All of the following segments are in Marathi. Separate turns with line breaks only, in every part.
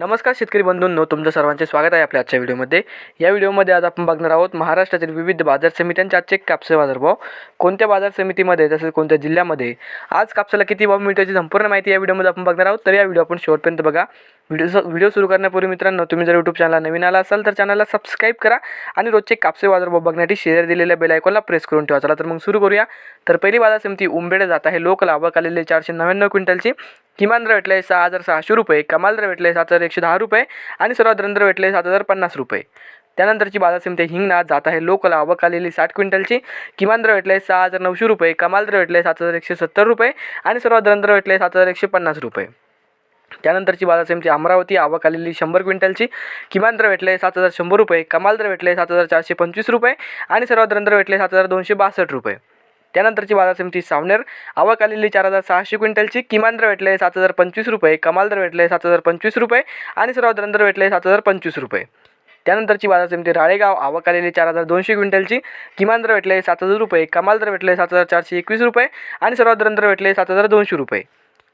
नमस्कार शेतकरी बंधूंनो तुमचं सर्वांचे स्वागत आहे आपल्या आजच्या व्हिडिओमध्ये. या व्हिडिओमध्ये आज आपण बघणार आहोत महाराष्ट्रातील विविध बाजार समित्यांचे आजचे कापसे बाजारभाव. कोणत्या बाजार समितीमध्ये तसेच कोणत्या जिल्ह्यामध्ये? आज कापसाला किती भाव मिळतो याची संपूर्ण माहिती या व्हिडिओमध्ये आपण बघणार आहोत. तर या व्हिडिओ आपण शेवटपर्यंत बघा. व्हिडिओ व्हिडिओ सुरू करण्यापूर्वी मित्रांनो तुम्ही जर यूट्यूब चॅनलला नवीन आला असाल तर चॅनलला सबस्क्राईब करा आणि रोजचे कापसे बाजारभाव बघण्यासाठी शेअर दिलेल्या बेल आयकॉनला प्रेस करून ठेवा. चला तर मग सुरू करूया. तर पहिली बाजार समिती उंबेड जात आहे. लोक आवक आलेले चारशे नव्याण्णव क्विंटलची. किमान दर भेटले सहा हजार सहाशे रुपये कमाल दर भेटले सात हजार एकशे दहा रुपये आणि सर्वात दर भेटले सात हजार पन्नास रुपये. त्यानंतरची बाजार समिती हिंगणा जात आहे. लोकल आवक आलेली साठ क्विंटलची. किमान दर भेटले सहा हजार नऊशे रुपये कमाल दर भेटले सात हजार एकशे सत्तर रुपये आणि सर्वात दर भेटले सात हजार एकशे पन्नास रुपये. त्यानंतरची बाजार समिती अमरावती आवक आलेली शंभर क्विंटलची. किमान दर भेटले सात हजार शंभर रुपये कमाल दर भेटले सात हजार चारशे पंचवीस रुपये आणि सर्वात दर भेटले सात हजार दोनशे बासष्ट रुपये. त्यानंतरची बाजार समिती सावनेर. आवक आलेली चार हजार सहाशे क्विंटलची. किमान दर भेटले सात हजार पंचवीस रुपये. कमाल दर भेटले सात हजार पंचवीस रुपये. आणि सर्वात दर भेटले सात हजार पंचवीस रुपये. त्यानंतरची बाजार समिती राळेगाव. आवक आलेली चार हजार दोनशे क्विंटलची. किमान दर भेटले सात हजार रुपये. कमाल दर भेटले सात हजार चारशे एकवीस रुपये. आणि सर्वात दर भेटले सात हजार दोनशे रुपये.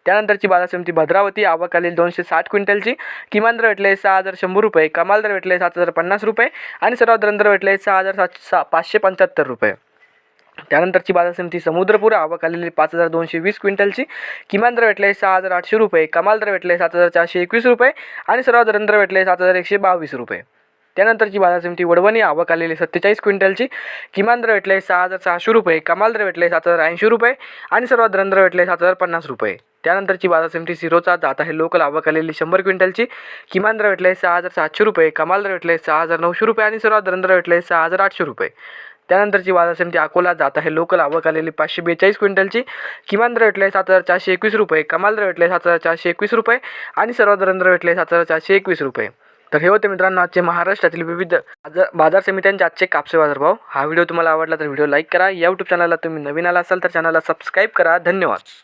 त्यानंतरची बाजार समिती भद्रावती. आवक आलेली दोनशे साठ क्विंटलची. किमान दर भेटले सहा हजार शंभर रुपये. कमाल दर भेटले सात हजार पन्नास रुपये. आणि सर्वात दर भेटले सहा हजार सात सा पाचशे पंच्याहत्तर रुपये. त्यानंतरची बाजार समिती समुद्रपूर आवक आलेली पाच हजार दोनशे वीस क्विंटलची. किमान दर भेटले सहा हजार आठशे रुपये कमाल दर भेटले सात हजार चारशे एकवीस रुपये आणि सर्वात दर भेटले सात हजार एकशे बावीस रुपये. त्यानंतरची बाजार समिती वडवणी आवक आलेली सत्तेचाळीस क्विंटलची. किमान दर भेटले सहा हजार सहाशे रुपये कमाल दर भेटले सात हजार ऐंशी रुपये आणि सर्वात दर भेटले सात हजार पन्नास रुपये. त्यानंतरची बाजार समिती सिरोचा जात आहे लोकल आवक आलेली शंभर क्विंटलची. किमान दर भेटले सहा हजार सातशे रुपये कमाल दर भेटले सहा हजार नऊशे रुपये आणि सर्वात दर भेटले सहा हजार आठशे रुपये. त्यानंतरची बाजार समिती अकोला जात आहे. लोकल आवक आलेली पाचशे बेचाळीस क्विंटलची. किमान दर भेटले सात हजार चारशे एकवीस रुपये. कमाल दर भेटले सात हजार चारशे एकवीस रुपये. आणि सर्वात दर भेटले सात हजार चारशे एकवीस रुपये. तर हे होते मित्रांनो आजचे महाराष्ट्रातील विविध बाजार बाजार समित्यांचे आजचे कापसे बाजारभाव हा व्हिडिओ तुम्हाला आवडला तर व्हिडिओ लाईक करा. या यूट्यूब चॅनलला तुम्ही नवीन आला असाल तर चॅनलला सबस्क्राईब करा. धन्यवाद.